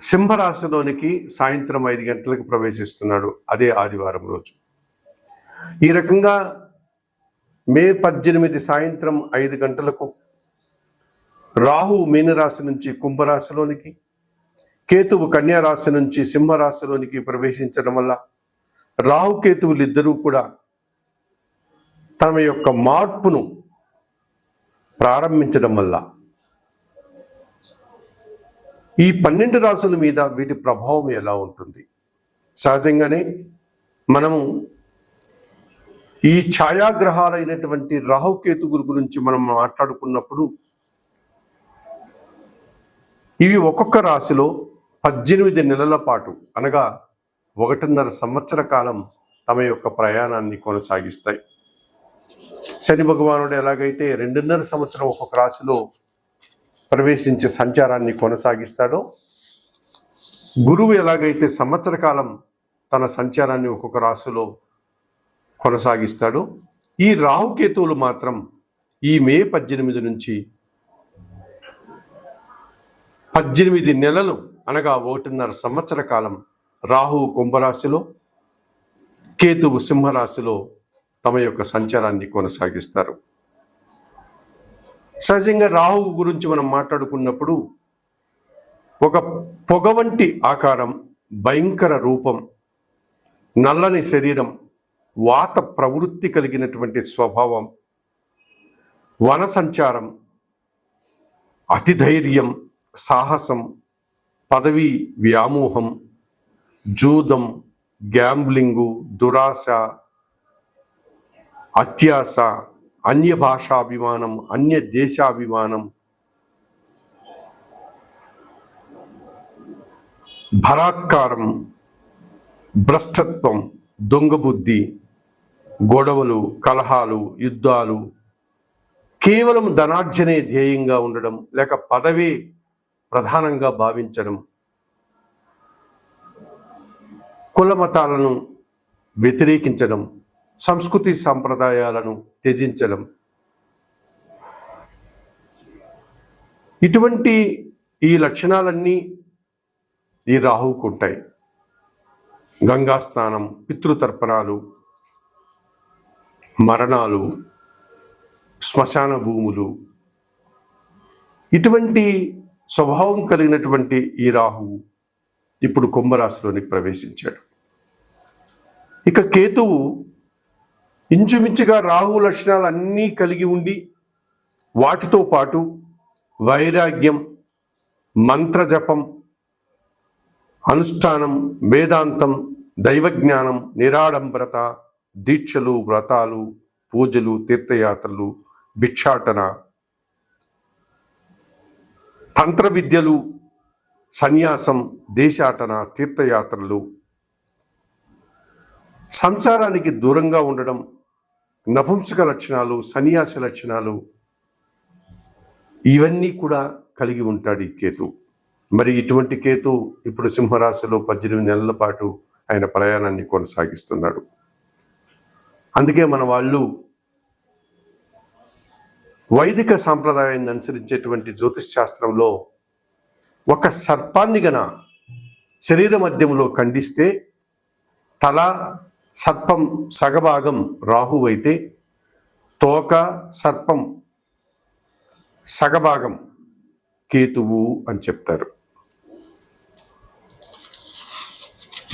సింహరాశిలోనికి సాయంత్రం ఐదు గంటలకు ప్రవేశిస్తున్నాడు అదే ఆదివారం రోజు. ఈ రకంగా మే పద్దెనిమిది సాయంత్రం ఐదు గంటలకు రాహు మీనరాశి నుంచి కుంభరాశిలోనికి కేతువు కన్యారాశి నుంచి సింహరాశిలోనికి ప్రవేశించడం వల్ల రాహు కేతువులు ఇద్దరూ కూడా తమ యొక్క మార్పును ప్రారంభించడం వల్ల ఈ పన్నెండు రాసుల మీద వీటి ప్రభావం ఎలా ఉంటుంది? సహజంగానే మనము ఈ ఛాయాగ్రహాలైనటువంటి రాహుకేతుగురు గురించి మనం మాట్లాడుకున్నప్పుడు ఇవి ఒక్కొక్క రాశిలో పద్దెనిమిది నెలల పాటు అనగా ఒకటిన్నర సంవత్సర కాలం తమ యొక్క ప్రయాణాన్ని కొనసాగిస్తాయి. శని భగవానుడు ఎలాగైతే రెండున్నర సంవత్సరం ఒక్కొక్క రాశిలో ప్రవేశించే సంచారాన్ని కొనసాగిస్తాడో. గురువు ఎలాగైతే సంవత్సర కాలం తన సంచారాన్ని ఒక్కొక్క రాశిలో కొనసాగిస్తాడో. ఈ రాహుకేతువులు మాత్రం ఈ మే పద్దెనిమిది నుంచి పద్దెనిమిది నెలలు అనగా ఒకటిన్నర సంవత్సర కాలం రాహువు కుంభరాశిలో కేతువు సింహరాశిలో తమ యొక్క సంచారాన్ని కొనసాగిస్తారు. సహజంగా రాహువు గురించి మనం మాట్లాడుకున్నప్పుడు ఒక పొగ వంటి ఆకారం భయంకర రూపం నల్లని శరీరం వాత ప్రవృత్తి కలిగినటువంటి స్వభావం వన సంచారం అతిధైర్యం సాహసం పదవి వ్యామోహం జూదం గ్యాంబ్లింగు దురాశ అత్యాస అన్య భాషాభిమానం అన్య దేశాభిమానం బలాత్కారం భ్రష్టత్వం దొంగబుద్ధి గొడవలు కలహాలు యుద్ధాలు కేవలం ధనార్జనే ధ్యేయంగా ఉండడం లేక పదవే ప్రధానంగా భావించడం. కుల మతాలను వ్యతిరేకించడం. సంస్కృతి సాంప్రదాయాలను త్యజించడం. ఇటువంటి ఈ లక్షణాలన్నీ ఈ రాహువుకు ఉంటాయి. గంగా స్నానం పితృతర్పణాలు మరణాలు శ్మశాన భూములు. ఇటువంటి స్వభావం కలిగినటువంటి ఈ రాహువు ఇప్పుడు కుంభరాశిలోనికి ప్రవేశించాడు. ఇక కేతువు ఇంచుమించుగా రాహు లక్షణాలు అన్నీ కలిగి ఉండి వాటితో పాటు వైరాగ్యం మంత్రజపం అనుష్ఠానం వేదాంతం దైవజ్ఞానం నిరాడంబరత దీక్షలు వ్రతాలు పూజలు తీర్థయాత్రలు భిక్షాటన తంత్ర విద్యలు సన్యాసం దేశాటన తీర్థయాత్రలు. సంసారానికి దూరంగా ఉండడం నపుంసక లక్షణాలు సన్యాస లక్షణాలు ఇవన్నీ కూడా కలిగి ఉంటాడు ఈ కేతు. మరి ఇటువంటి కేతు ఇప్పుడు సింహరాశిలో పద్దెనిమిది నెలల పాటు ఆయన ప్రయాణాన్ని కొనసాగిస్తున్నాడు. అందుకే మన వాళ్ళు వైదిక సాంప్రదాయాన్ని అనుసరించేటువంటి జ్యోతిష్ శాస్త్రంలో ఒక సర్పాన్ని గన శరీర మధ్యంలో ఖండిస్తే తల సర్పం సగభాగం రాహు అయితే తోక సర్పం సగభాగం కేతువు అని చెప్తారు.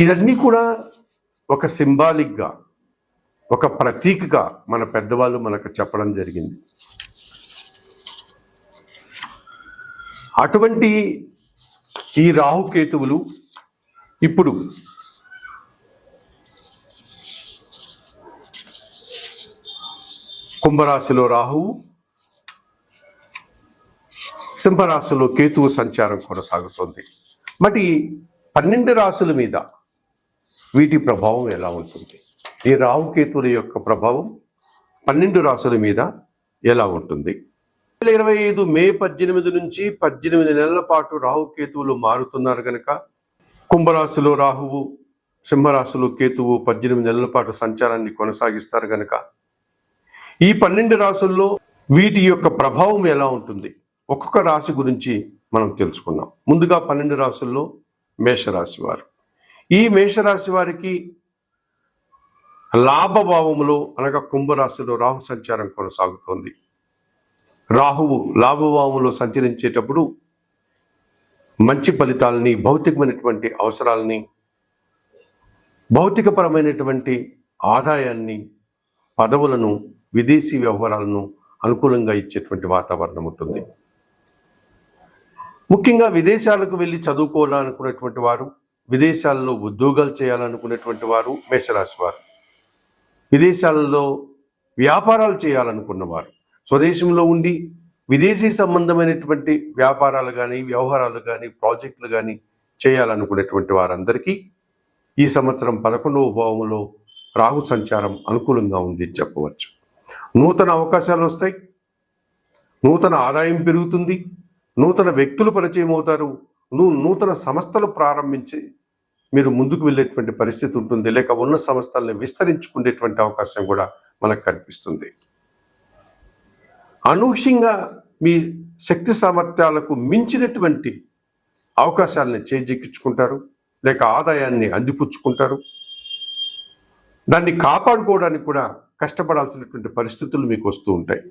ఇదన్నీ కూడా ఒక సింబాలిక్గా ఒక ప్రతీకగా మన పెద్దవాళ్ళు మనకు చెప్పడం జరిగింది. అటువంటి ఈ రాహుకేతువులు ఇప్పుడు కుంభరాశిలో రాహువు సింహరాశిలో కేతువు సంచారం కొనసాగుతుంది. మరి పన్నెండు రాశుల మీద వీటి ప్రభావం ఎలా ఉంటుంది? ఈ రాహుకేతువుల యొక్క ప్రభావం పన్నెండు రాశుల మీద ఎలా ఉంటుంది? వేల ఇరవై ఐదు మే పద్దెనిమిది నుంచి పద్దెనిమిది నెలల పాటు రాహుకేతువులు మారుతున్నారు కనుక కుంభరాశిలో రాహువు సింహరాశిలో కేతువు పద్దెనిమిది నెలల పాటు సంచారాన్ని కొనసాగిస్తారు కనుక ఈ పన్నెండు రాసుల్లో వీటి యొక్క ప్రభావం ఎలా ఉంటుంది? ఒక్కొక్క రాశి గురించి మనం తెలుసుకున్నాం ముందుగా పన్నెండు రాసుల్లో మేషరాశి వారు. ఈ మేషరాశి వారికి లాభభావములో అనగా కుంభరాశిలో రాహు సంచారం కొనసాగుతోంది. రాహువు లాభభావంలో సంచరించేటప్పుడు మంచి ఫలితాలని భౌతికమైనటువంటి అవసరాలని భౌతికపరమైనటువంటి ఆదాయాన్ని పదవులను విదేశీ వ్యవహారాలను అనుకూలంగా ఇచ్చేటువంటి వాతావరణం ఉంటుంది. ముఖ్యంగా విదేశాలకు వెళ్ళి చదువుకోవాలనుకునేటువంటి వారు విదేశాల్లో ఉద్యోగాలు చేయాలనుకునేటువంటి వారు మేషరాశి వారు. విదేశాలలో వ్యాపారాలు చేయాలనుకున్నవారు స్వదేశంలో ఉండి విదేశీ సంబంధమైనటువంటి వ్యాపారాలు కానీ వ్యవహారాలు కానీ ప్రాజెక్టులు కానీ చేయాలనుకునేటువంటి వారందరికీ ఈ సంవత్సరం పదకొండవ భావంలో రాహు సంచారం అనుకూలంగా ఉంది అని చెప్పవచ్చు. నూతన అవకాశాలు వస్తాయి. నూతన ఆదాయం పెరుగుతుంది. నూతన వ్యక్తులు పరిచయం అవుతారు. నువ్వు నూతన సంస్థలు ప్రారంభించి మీరు ముందుకు వెళ్ళేటువంటి పరిస్థితి ఉంటుంది. లేక ఉన్న సంస్థల్ని విస్తరించుకునేటువంటి అవకాశం కూడా మనకు కనిపిస్తుంది. అనూహ్యంగా మీ శక్తి సామర్థ్యాలకు మించినటువంటి అవకాశాలని చేజిక్కించుకుంటారు. లేక ఆదాయాన్ని అందిపుచ్చుకుంటారు. దాన్ని కాపాడుకోవడానికి కూడా కష్టపడాల్సినటువంటి పరిస్థితులు మీకు వస్తూ ఉంటాయి.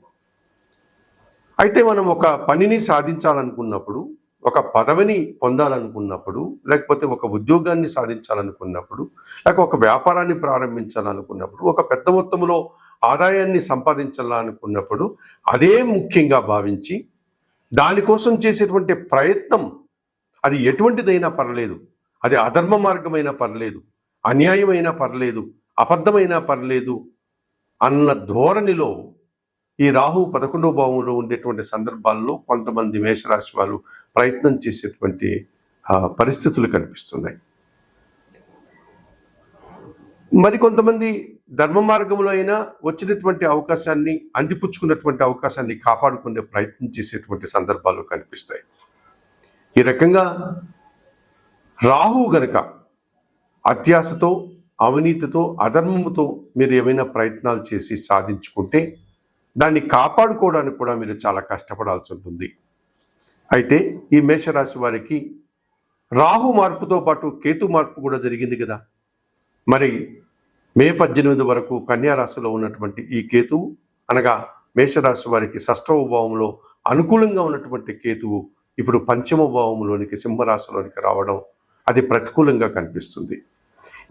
అయితే మనం ఒక పనిని సాధించాలనుకున్నప్పుడు ఒక పదవిని పొందాలనుకున్నప్పుడు లేకపోతే ఒక ఉద్యోగాన్ని సాధించాలనుకున్నప్పుడు లేక ఒక వ్యాపారాన్ని ప్రారంభించాలనుకున్నప్పుడు ఒక పెద్ద మొత్తంలో ఆదాయాన్ని సంపాదించాలనుకున్నప్పుడు అదే ముఖ్యంగా భావించి దానికోసం చేసేటువంటి ప్రయత్నం అది ఎటువంటిదైనా పర్లేదు. అది అధర్మ మార్గమైనా పర్లేదు. అన్యాయమైనా పర్లేదు. అబద్ధమైనా పర్లేదు అన్న ధోరణిలో ఈ రాహు పదకొండవ భావంలో ఉండేటువంటి సందర్భాల్లో కొంతమంది మేషరాశి వాళ్ళు ప్రయత్నం చేసేటువంటి పరిస్థితులు కనిపిస్తున్నాయి. మరి కొంతమంది ధర్మ మార్గంలో అయినా వచ్చినటువంటి అవకాశాన్ని అందిపుచ్చుకున్నటువంటి అవకాశాన్ని కాపాడుకునే ప్రయత్నం చేసేటువంటి సందర్భాలు కనిపిస్తాయి. ఈ రకంగా రాహు గనక అత్యాశతో అవినీతితో అధర్మముతో మీరు ఏమైనా ప్రయత్నాలు చేసి సాధించుకుంటే దాన్ని కాపాడుకోవడానికి కూడా మీరు చాలా కష్టపడాల్సి ఉంటుంది. అయితే ఈ మేషరాశి వారికి రాహు మార్పుతో పాటు కేతు మార్పు కూడా జరిగింది కదా. మరి మే పద్దెనిమిది వరకు కన్యారాశిలో ఉన్నటువంటి ఈ కేతువు అనగా మేషరాశి వారికి షష్టవ భావంలో అనుకూలంగా ఉన్నటువంటి కేతువు ఇప్పుడు పంచమ భావంలోనికి సింహరాశిలోనికి రావడం అది ప్రతికూలంగా కనిపిస్తుంది.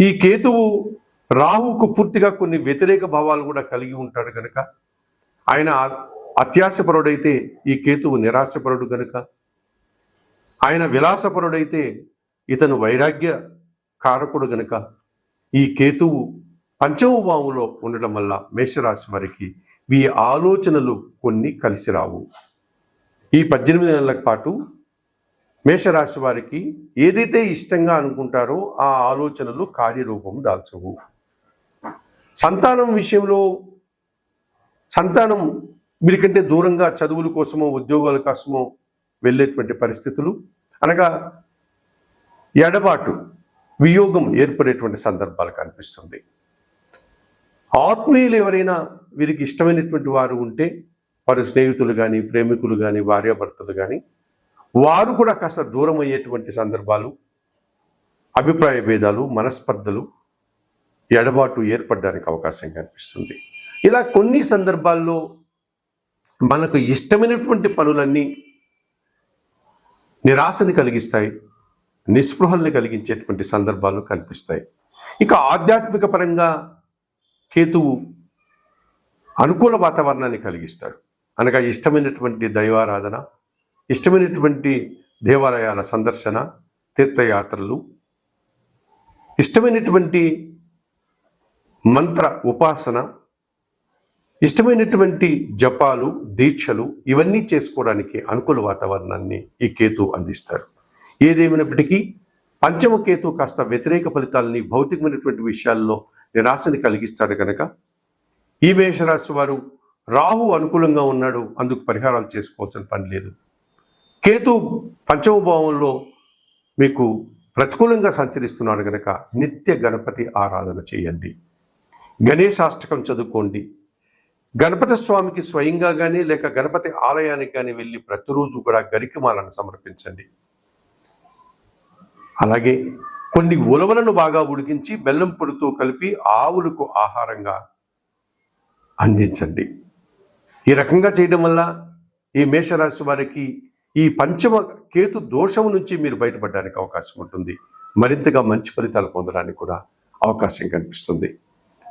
ఈ కేతువు రాహుకు పూర్తిగా కొన్ని వ్యతిరేక భావాలు కూడా కలిగి ఉంటాడు కనుక ఆయన అత్యాశపరుడైతే ఈ కేతువు నిరాశపరుడు కనుక ఆయన విలాసపరుడైతే ఇతను వైరాగ్య కారకుడు గనుక. ఈ కేతువు పంచమ భావంలో ఉండడం వల్ల మేషరాశి వారికి ఈ ఆలోచనలు కొన్ని కలిసి రావు. ఈ పద్దెనిమిది నెలల పాటు మేషరాశి వారికి ఏదైతే ఇష్టంగా అనుకుంటారో ఆ ఆలోచనలు కార్యరూపం దాల్చవు. సంతానం విషయంలో సంతానం వీరికంటే దూరంగా చదువుల కోసమో ఉద్యోగాల కోసమో వెళ్ళేటువంటి పరిస్థితులు అనగా ఎడబాటు వియోగం ఏర్పడేటువంటి సందర్భాలు కనిపిస్తుంది. ఆత్మీయులు ఎవరైనా వీరికి ఇష్టమైనటువంటి వారు ఉంటే వారి స్నేహితులు కానీ ప్రేమికులు కానీ భార్యాభర్తలు కానీ వారు కూడా కాస్త దూరం అయ్యేటువంటి సందర్భాలు అభిప్రాయ భేదాలు మనస్పర్ధలు ఎడబాటు ఏర్పడడానికి అవకాశం కనిపిస్తుంది. ఇలా కొన్ని సందర్భాల్లో మనకు ఇష్టమైనటువంటి పనులన్నీ నిరాశని కలిగిస్తాయి నిస్పృహల్ని కలిగించేటువంటి సందర్భాలు కనిపిస్తాయి. ఇక ఆధ్యాత్మిక పరంగా కేతువు అనుకూల వాతావరణాన్ని కలిగిస్తాడు. అనగా ఇష్టమైనటువంటి దైవారాధన ఇష్టమైనటువంటి దేవాలయాల సందర్శన తీర్థయాత్రలు ఇష్టమైనటువంటి మంత్ర ఉపాసన ఇష్టమైనటువంటి జపాలు దీక్షలు ఇవన్నీ చేసుకోవడానికి అనుకూల వాతావరణాన్ని ఈ కేతు అందిస్తాడు ఏదేమైనప్పటికీ పంచమ కేతు కాస్త వ్యతిరేక ఫలితాలని భౌతికమైనటువంటి విషయాల్లో నిరాశని కలిగిస్తాడు కనుక ఈ మేషరాశి వారు రాహు అనుకూలంగా ఉన్నాడు అందుకు పరిహారాలు చేసుకోవాల్సిన పని లేదు. కేతు పంచమభావంలో మీకు ప్రతికూలంగా సంచరిస్తున్నాడు కనుక నిత్య గణపతి ఆరాధన చేయండి. గణేశాష్టకం చదువుకోండి. గణపతి స్వామికి స్వయంగా కానీ లేక గణపతి ఆలయానికి కానీ వెళ్ళి ప్రతిరోజు కూడా గరికమాలను సమర్పించండి. అలాగే కొన్ని ఉలవలను బాగా ఉడికించి బెల్లం పొడితో కలిపి ఆవులకు ఆహారంగా అందించండి. ఈ రకంగా చేయడం వల్ల ఈ మేషరాశి వారికి ఈ పంచమ కేతు దోషం నుంచి మీరు బయటపడడానికి అవకాశం ఉంటుంది. మరింతగా మంచి ఫలితాలు పొందడానికి కూడా అవకాశం కనిపిస్తుంది.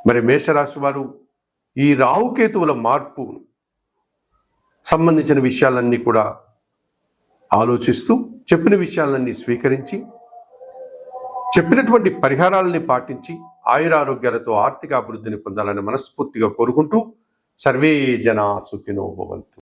మరి మేషరాశి వారు ఈ రాహుకేతువుల మార్పు సంబంధించిన విషయాలన్నీ కూడా ఆలోచిస్తూ చెప్పిన విషయాలన్నీ స్వీకరించి చెప్పినటువంటి పరిహారాలని పాటించి ఆయురారోగ్యాలతో ఆర్థిక అభివృద్ధిని పొందాలని మనస్ఫూర్తిగా కోరుకుంటూ సర్వే జనా సుఖినో భవంతు.